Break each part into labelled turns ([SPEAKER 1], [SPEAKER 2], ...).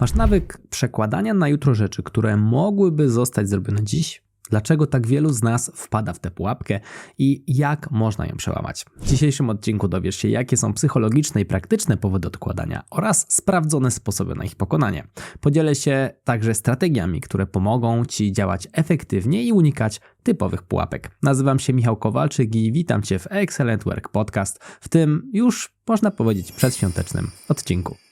[SPEAKER 1] Masz nawyk przekładania na jutro rzeczy, które mogłyby zostać zrobione dziś? Dlaczego tak wielu z nas wpada w tę pułapkę i jak można ją przełamać? W dzisiejszym odcinku dowiesz się, jakie są psychologiczne i praktyczne powody odkładania oraz sprawdzone sposoby na ich pokonanie. Podzielę się także strategiami, które pomogą Ci działać efektywnie i unikać typowych pułapek. Nazywam się Michał Kowalczyk i witam Cię w Excellent Work Podcast, w tym już można powiedzieć przedświątecznym odcinku.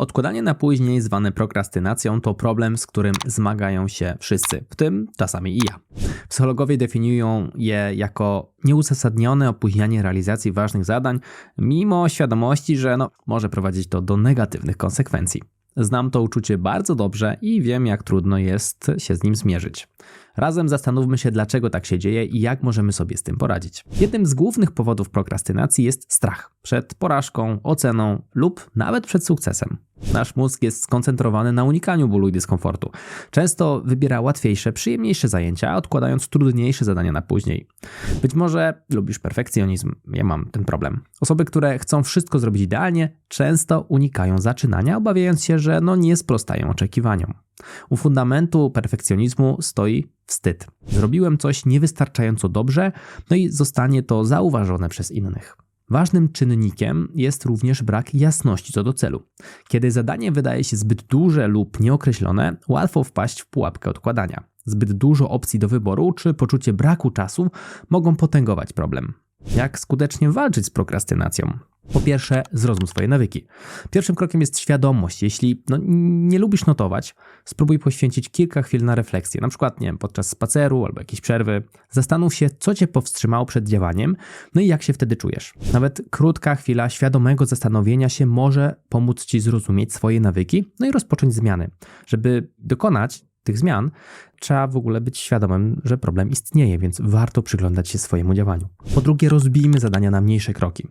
[SPEAKER 1] Odkładanie na później, zwane prokrastynacją, to problem, z którym zmagają się wszyscy, w tym czasami i ja. Psychologowie definiują je jako nieuzasadnione opóźnianie realizacji ważnych zadań, mimo świadomości, że no, może prowadzić to do negatywnych konsekwencji. Znam to uczucie bardzo dobrze i wiem, jak trudno jest się z nim zmierzyć. Razem zastanówmy się, dlaczego tak się dzieje i jak możemy sobie z tym poradzić. Jednym z głównych powodów prokrastynacji jest strach przed porażką, oceną lub nawet przed sukcesem. Nasz mózg jest skoncentrowany na unikaniu bólu i dyskomfortu. Często wybiera łatwiejsze, przyjemniejsze zajęcia, odkładając trudniejsze zadania na później. Być może lubisz perfekcjonizm, ja mam ten problem. Osoby, które chcą wszystko zrobić idealnie, często unikają zaczynania, obawiając się, że no nie sprostają oczekiwaniom. U fundamentu perfekcjonizmu stoi wstyd. Zrobiłem coś niewystarczająco dobrze, no i zostanie to zauważone przez innych. Ważnym czynnikiem jest również brak jasności co do celu. Kiedy zadanie wydaje się zbyt duże lub nieokreślone, łatwo wpaść w pułapkę odkładania. Zbyt dużo opcji do wyboru czy poczucie braku czasu mogą potęgować problem. Jak skutecznie walczyć z prokrastynacją? Po pierwsze, zrozum swoje nawyki. Pierwszym krokiem jest świadomość. Jeśli no, nie lubisz notować, spróbuj poświęcić kilka chwil na refleksję, na przykład nie wiem, podczas spaceru albo jakiejś przerwy. Zastanów się, co cię powstrzymało przed działaniem, no i jak się wtedy czujesz. Nawet krótka chwila świadomego zastanowienia się może pomóc ci zrozumieć swoje nawyki, no i rozpocząć zmiany. Żeby dokonać tych zmian, trzeba w ogóle być świadomym, że problem istnieje, więc warto przyglądać się swojemu działaniu. Po drugie, rozbijmy zadania na mniejsze kroki.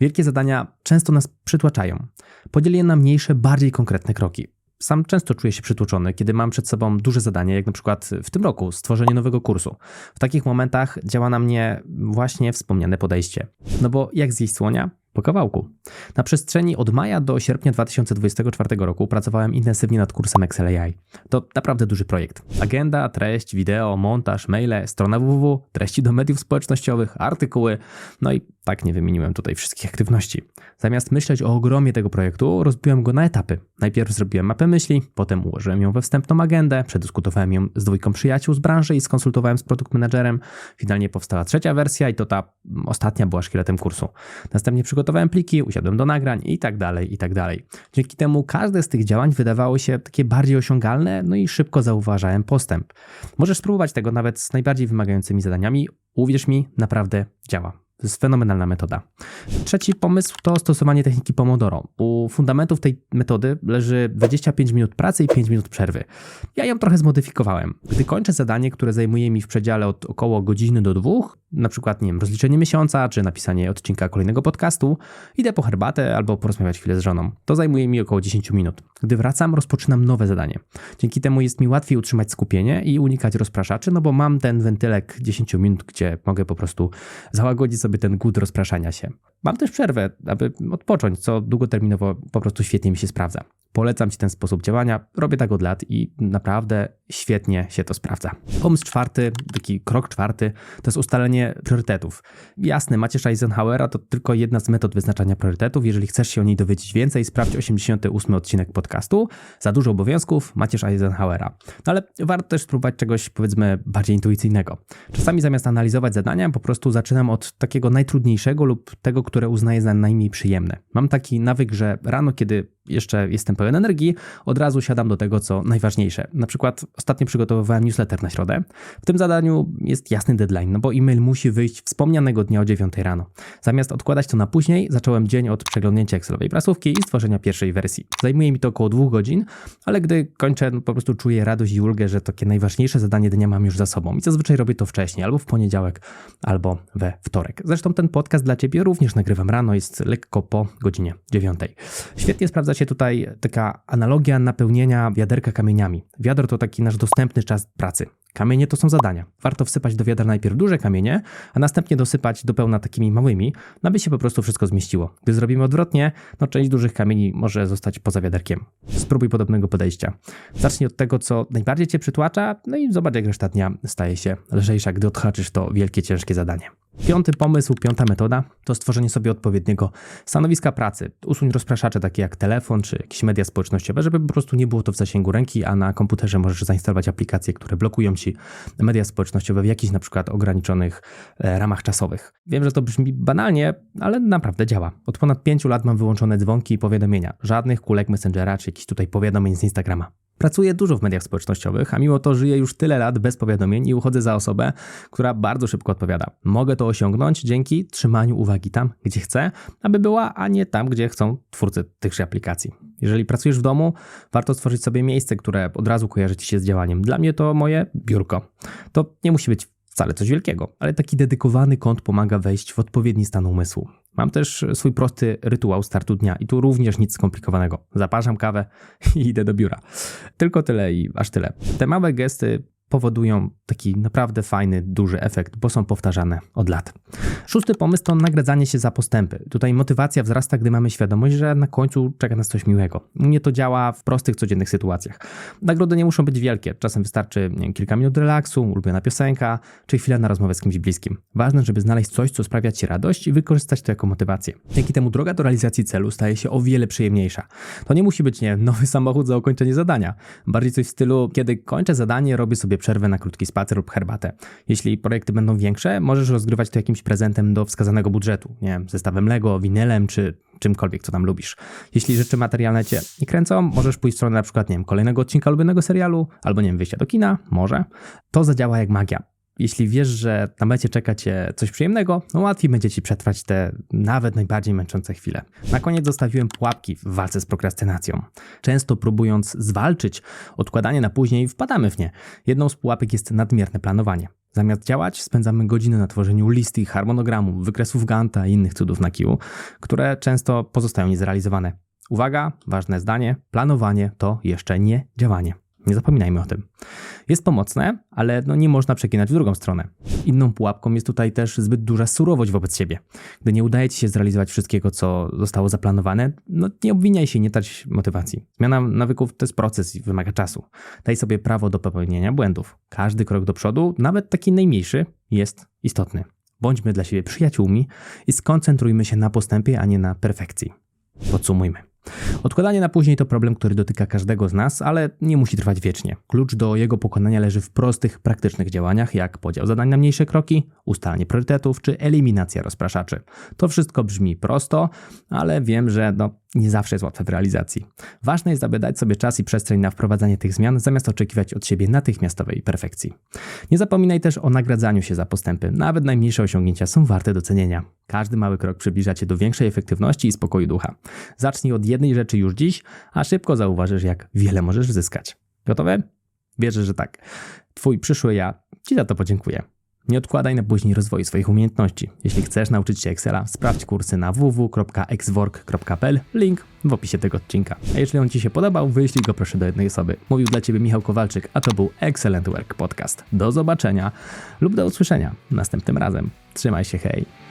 [SPEAKER 1] Wielkie zadania często nas przytłaczają. Podziel je na mniejsze, bardziej konkretne kroki. Sam często czuję się przytłoczony, kiedy mam przed sobą duże zadanie, jak na przykład w tym roku stworzenie nowego kursu. W takich momentach działa na mnie właśnie wspomniane podejście. No bo jak zjeść słonia? Po kawałku. Na przestrzeni od maja do sierpnia 2024 roku pracowałem intensywnie nad kursem Excel AI. To naprawdę duży projekt. Agenda, treść, wideo, montaż, maile, strona www, treści do mediów społecznościowych, artykuły, no i tak nie wymieniłem tutaj wszystkich aktywności. Zamiast myśleć o ogromie tego projektu, rozbiłem go na etapy. Najpierw zrobiłem mapę myśli, potem ułożyłem ją we wstępną agendę, przedyskutowałem ją z dwójką przyjaciół z branży i skonsultowałem z produkt managerem. Finalnie powstała trzecia wersja i to ta ostatnia była szkieletem kursu. Następnie przygotowałem pliki, usiadłem do nagrań i tak dalej, i tak dalej. Dzięki temu każde z tych działań wydawało się takie bardziej osiągalne, no i szybko zauważałem postęp. Możesz spróbować tego nawet z najbardziej wymagającymi zadaniami. Uwierz mi, naprawdę działa. To jest fenomenalna metoda. Trzeci pomysł to stosowanie techniki Pomodoro. U fundamentów tej metody leży 25 minut pracy i 5 minut przerwy. Ja ją trochę zmodyfikowałem. Gdy kończę zadanie, które zajmuje mi w przedziale od około godziny do dwóch, na przykład nie wiem, rozliczenie miesiąca czy napisanie odcinka kolejnego podcastu, idę po herbatę albo porozmawiać chwilę z żoną. To zajmuje mi około 10 minut. Gdy wracam, rozpoczynam nowe zadanie. Dzięki temu jest mi łatwiej utrzymać skupienie i unikać rozpraszaczy, no bo mam ten wentylek 10 minut, gdzie mogę po prostu załagodzić sobie ten głód rozpraszania się. Mam też przerwę, aby odpocząć, co długoterminowo po prostu świetnie mi się sprawdza. Polecam Ci ten sposób działania. Robię tak od lat i naprawdę świetnie się to sprawdza. Pomysł czwarty, taki krok czwarty, to jest ustalenie priorytetów. Jasne, Macierz Eisenhowera to tylko jedna z metod wyznaczania priorytetów. Jeżeli chcesz się o niej dowiedzieć więcej, sprawdź 88 odcinek podcastu. Za dużo obowiązków, Macierz Eisenhowera. No ale warto też spróbować czegoś, powiedzmy, bardziej intuicyjnego. Czasami zamiast analizować zadania, po prostu zaczynam od takiego najtrudniejszego lub tego, które uznaję za najmniej przyjemne. Mam taki nawyk, że rano, kiedy jeszcze jestem pełen energii, od razu siadam do tego, co najważniejsze. Na przykład ostatnio przygotowywałem newsletter na środę. W tym zadaniu jest jasny deadline, no bo e-mail musi wyjść wspomnianego dnia o 9 rano. Zamiast odkładać to na później, zacząłem dzień od przeglądnięcia Excelowej prasówki i stworzenia pierwszej wersji. Zajmuje mi to około dwóch godzin, ale gdy kończę, no po prostu czuję radość i ulgę, że takie najważniejsze zadanie dnia mam już za sobą. I zazwyczaj robię to wcześniej, albo w poniedziałek, albo we wtorek. Zresztą ten podcast dla Ciebie również nagrywam rano, jest lekko po godzinie 9. Świetnie sprawdza się tutaj taka analogia napełnienia wiaderka kamieniami. Wiadro to taki nasz dostępny czas pracy. Kamienie to są zadania. Warto wsypać do wiadra najpierw duże kamienie, a następnie dosypać do pełna takimi małymi, no aby się po prostu wszystko zmieściło. Gdy zrobimy odwrotnie, no część dużych kamieni może zostać poza wiaderkiem. Spróbuj podobnego podejścia. Zacznij od tego, co najbardziej cię przytłacza, no i zobacz, jak reszta dnia staje się lżejsza, gdy odhaczysz to wielkie, ciężkie zadanie. Piąty pomysł, piąta metoda to stworzenie sobie odpowiedniego stanowiska pracy. Usuń rozpraszacze takie jak telefon czy jakieś media społecznościowe, żeby po prostu nie było to w zasięgu ręki, a na komputerze możesz zainstalować aplikacje, które blokują ci media społecznościowe w jakichś na przykład ograniczonych e, ramach czasowych. Wiem, że to brzmi banalnie, ale naprawdę działa. Od ponad pięciu lat mam wyłączone dzwonki i powiadomienia. Żadnych kulek Messengera czy jakichś tutaj powiadomień z Instagrama. Pracuję dużo w mediach społecznościowych, a mimo to żyję już tyle lat bez powiadomień i uchodzę za osobę, która bardzo szybko odpowiada. Mogę to osiągnąć dzięki trzymaniu uwagi tam, gdzie chcę, aby była, a nie tam, gdzie chcą twórcy tychże aplikacji. Jeżeli pracujesz w domu, warto stworzyć sobie miejsce, które od razu kojarzy ci się z działaniem. Dla mnie to moje biurko. To nie musi być wcale coś wielkiego, ale taki dedykowany kąt pomaga wejść w odpowiedni stan umysłu. Mam też swój prosty rytuał startu dnia i tu również nic skomplikowanego. Zaparzam kawę i idę do biura. Tylko tyle i aż tyle. Te małe gesty powodują taki naprawdę fajny, duży efekt, bo są powtarzane od lat. Szósty pomysł to nagradzanie się za postępy. Tutaj motywacja wzrasta, gdy mamy świadomość, że na końcu czeka nas coś miłego. Mnie to działa w prostych, codziennych sytuacjach. Nagrody nie muszą być wielkie. Czasem wystarczy wiem, kilka minut relaksu, ulubiona piosenka, czy chwila na rozmowę z kimś bliskim. Ważne, żeby znaleźć coś, co sprawia Ci radość i wykorzystać to jako motywację. Dzięki temu droga do realizacji celu staje się o wiele przyjemniejsza. To nie musi być, nie nowy samochód za ukończenie zadania. Bardziej coś w stylu, kiedy kończę zadanie, robię sobie przerwę na krótki spacer lub herbatę. Jeśli projekty będą większe, możesz rozgrywać to jakimś prezentem do wskazanego budżetu, nie wiem, zestawem Lego, winylem czy czymkolwiek, co tam lubisz. Jeśli rzeczy materialne cię nie kręcą, możesz pójść w stronę na przykład, nie wiem, kolejnego odcinka ulubionego serialu, albo nie wiem, wyjścia do kina, może. To zadziała jak magia jeśli wiesz, że na mecie czeka cię coś przyjemnego, no łatwiej będzie ci przetrwać te nawet najbardziej męczące chwile. Na koniec zostawiłem pułapki w walce z prokrastynacją. Często próbując zwalczyć odkładanie na później, wpadamy w nie. Jedną z pułapek jest nadmierne planowanie. Zamiast działać, spędzamy godziny na tworzeniu listy, harmonogramu, wykresów Ganta i innych cudów na kiu, które często pozostają niezrealizowane. Uwaga, ważne zdanie: planowanie to jeszcze nie działanie. Nie zapominajmy o tym. Jest pomocne, ale no nie można przekinać w drugą stronę. Inną pułapką jest tutaj też zbyt duża surowość wobec siebie. Gdy nie udaje ci się zrealizować wszystkiego, co zostało zaplanowane, no nie obwiniaj się, nie trać motywacji. Zmiana nawyków to jest proces i wymaga czasu. Daj sobie prawo do popełnienia błędów. Każdy krok do przodu, nawet taki najmniejszy, jest istotny. Bądźmy dla siebie przyjaciółmi i skoncentrujmy się na postępie, a nie na perfekcji. Podsumujmy. Odkładanie na później to problem, który dotyka każdego z nas, ale nie musi trwać wiecznie. Klucz do jego pokonania leży w prostych, praktycznych działaniach, jak podział zadań na mniejsze kroki, ustalanie priorytetów czy eliminacja rozpraszaczy. To wszystko brzmi prosto, ale wiem, że no, nie zawsze jest łatwe w realizacji. Ważne jest, aby dać sobie czas i przestrzeń na wprowadzanie tych zmian, zamiast oczekiwać od siebie natychmiastowej perfekcji. Nie zapominaj też o nagradzaniu się za postępy. Nawet najmniejsze osiągnięcia są warte docenienia. Każdy mały krok przybliża cię do większej efektywności i spokoju ducha. Zacznij od jednej rzeczy już dziś, a szybko zauważysz, jak wiele możesz zyskać. Gotowe? Wierzę, że tak. Twój przyszły ja Ci za to podziękuję. Nie odkładaj na później rozwoju swoich umiejętności. Jeśli chcesz nauczyć się Excela, sprawdź kursy na www.exwork.pl, link w opisie tego odcinka. A jeśli on Ci się podobał, wyślij go proszę do jednej osoby. Mówił dla Ciebie Michał Kowalczyk, a to był Excellent Work Podcast. Do zobaczenia lub do usłyszenia następnym razem. Trzymaj się, hej!